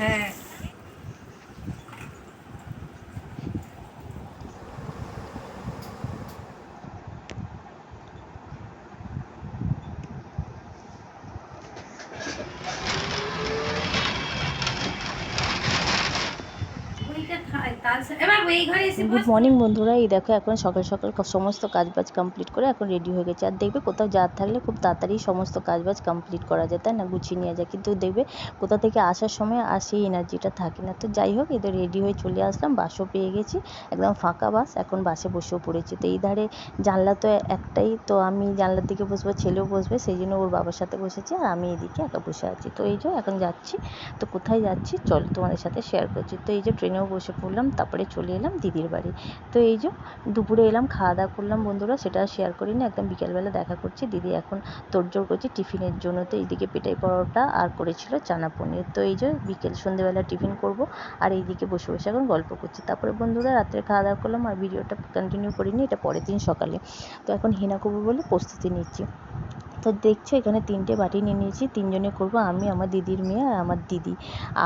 হ্যাঁ good morning বন্ধুরা এই দেখো এখন সকাল সকাল সমস্ত কাজবাজ কমপ্লিট করে এখন রেডি হয়ে গেছে। আর দেখবে কোথাও যাওয়ার থাকলে খুব তাড়াতাড়ি সমস্ত কাজবাজ কমপ্লিট করা যায় তাই না? গুছিয়ে নিয়ে যায়। কিন্তু দেখবে কোথা থেকে আসার সময় আর সেই এনার্জিটা থাকে না। তো যাই হোক এদের রেডি হয়ে চলে আসলাম বাসও পেয়ে গেছি একদম ফাঁকা বাস এখন বাসে বসেও পড়েছি। তো এই ধারে জানলা তো একটাই তো আমি জানলার দিকে বসবো ছেলেও বসবে সেই জন্য ওর বাবার সাথে বসেছি আর আমি এদিকে একা বসে আছি। তো এই যে এখন যাচ্ছি তো কোথায় যাচ্ছি? চল তোমাদের সাথে শেয়ার করছি। তো এই যে ট্রেনেও বসে পড়লাম তারপরে চলে এলাম দিদির বাড়ি। তো এই যে দুপুরে এলাম খাওয়া দাওয়া করলাম বন্ধুরা, সেটা শেয়ার করিনি, একদম বিকেলবেলা দেখা করছি। দিদি এখন তোড়জোড় করছে টিফিনের জন্য। তো এইদিকে পেটাই পরোটা আর করেছিল চানা পনির। তো এই যে বিকেল সন্ধেবেলা টিফিন করব আর এইদিকে বসে বসে এখন গল্প করছি। তারপরে বন্ধুরা রাত্রে খাওয়া দাওয়া করলাম আর ভিডিওটা কন্টিনিউ করিনি, এটা পরের দিন সকালে। তো এখন হেনা করব বলে প্রস্তুতি নিচ্ছি। তো দেখছ, এখানে তিনটে বাটি নিয়ে নিয়েছি। তিনজনে করব, আমি, আমার দিদির মেয়ে আর আমার দিদি।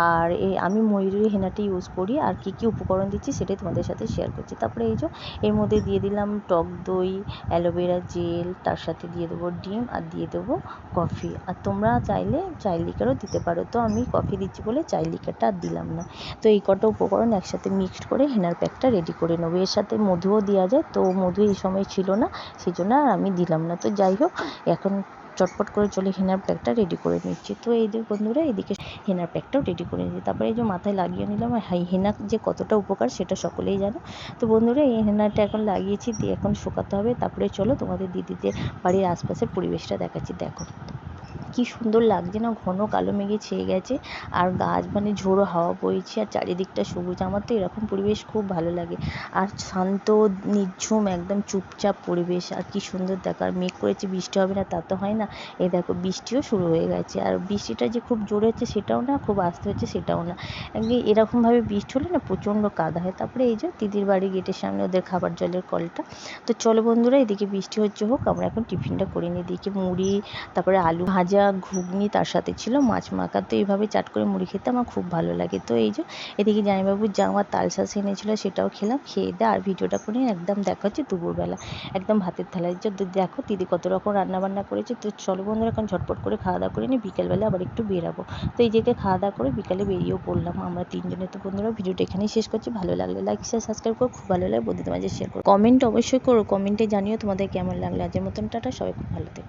আর আমি ময়ূরের হেনাটা ইউজ করি, আর কী কী উপকরণ দিচ্ছি সেটাই তোমাদের সাথে শেয়ার করছি। তারপরে এই যে, এর মধ্যে দিয়ে দিলাম টক দই অ্যালোভেরা জেল তার সাথে দিয়ে দেবো ডিম, আর দিয়ে দেবো কফি আর তোমরা চাইলে চাই লিকারও দিতে পারো। তো আমি কফি দিচ্ছি বলে চাই আর দিলাম না। তো এই কটা উপকরণ একসাথে মিক্সড করে হেনার প্যাকটা রেডি করে নেব। এর সাথে মধুও দেওয়া যায়, তো মধু এই সময় ছিল না সেই জন্য আর আমি দিলাম না। তো যাই হোক, এখন চটপট করে চলে হেনার প্যাকটা রেডি করে নিচ্ছি। তো এই যে বন্ধুরা, এদিকে হেনার প্যাকটাও রেডি করে নিচ্ছি তারপরে এই যে মাথায় লাগিয়ে নিলাম, আর হাই, হেনা যে কতটা উপকার সেটা সকলেই জানো। তো বন্ধুরা, এই হেনাটা এখন লাগিয়েছি, দিয়ে এখন শুকাতে হবে। তারপরে চলো তোমাদের দিদিদের বাড়ির আশপাশের পরিবেশটা দেখাচ্ছি। দেখো। কি সুন্দর লাগছে না, ঘন কালো মেঘে ছেয়ে গেছে। আর গাছ মানে ঝোড়ো হাওয়া বইছে, আর চারিদিকটা সবুজ। আমার তো এরকম পরিবেশ খুব ভালো লাগে। আর শান্ত, নিঝুম, একদম চুপচাপ পরিবেশ। আর কি সুন্দর দেখার মেঘ করেছে, বৃষ্টি হবে না, তা তো হয় না। এই দেখো, বৃষ্টিও শুরু হয়ে গেছে। আর বৃষ্টিটা যে খুব জোরে হচ্ছে, সেটাও না, খুব আস্তে হচ্ছে, সেটাও না। এরকমভাবে বৃষ্টি হলে না, প্রচণ্ড কাদা হয়। তারপরে এই যে দিদির বাড়ি গেটের সামনে ওদের খাবার জলের কলটা। তো চলো বন্ধুরা, এদিকে বৃষ্টি হচ্ছে হোক, আমরা এখন টিফিনটা করে নিই। এদিকে মুড়ি, তারপরে আলু ভাজা ঘুগনি তার সাথে ছিল, মাছ মাখা। তো এইভাবে চাট করে মুড়ি খেতে আমার খুব ভালো লাগে। তো এই যে, এদিকে জামাইবাবুর জামা তালশাঁস এনেছিল সেটাও খেলাম, খেয়ে দিয়ে আর ভিডিওটা করে একদম দেখা হচ্ছে দুপুরবেলা। একদম ভাতের থালায় দেখো দিদি কত রকম রান্না বান্না করেছে। তো চলো বন্ধুরা এখন ঝটপট করে খাওয়া দাওয়া করে নিই, বিকেলবেলা আবার একটু বেরাবো। তো এই দিকে খাওয়া দাওয়া করে বিকালে বেরিয়েও পড়লাম আমরা তিনজনে। তো বন্ধুরা ভিডিওটা এখানেই শেষ করছি। ভালো লাগলে লাইক শেয়ার সাবস্ক্রাইব করো, খুব ভালো লাগে বন্ধুদের মাঝে শেয়ার করো। কমেন্ট অবশ্যই করো কমেন্টে জানিও তোমাদের কেমন লাগল। আজের মতন টাটা, সবাই খুব ভালো থেকো।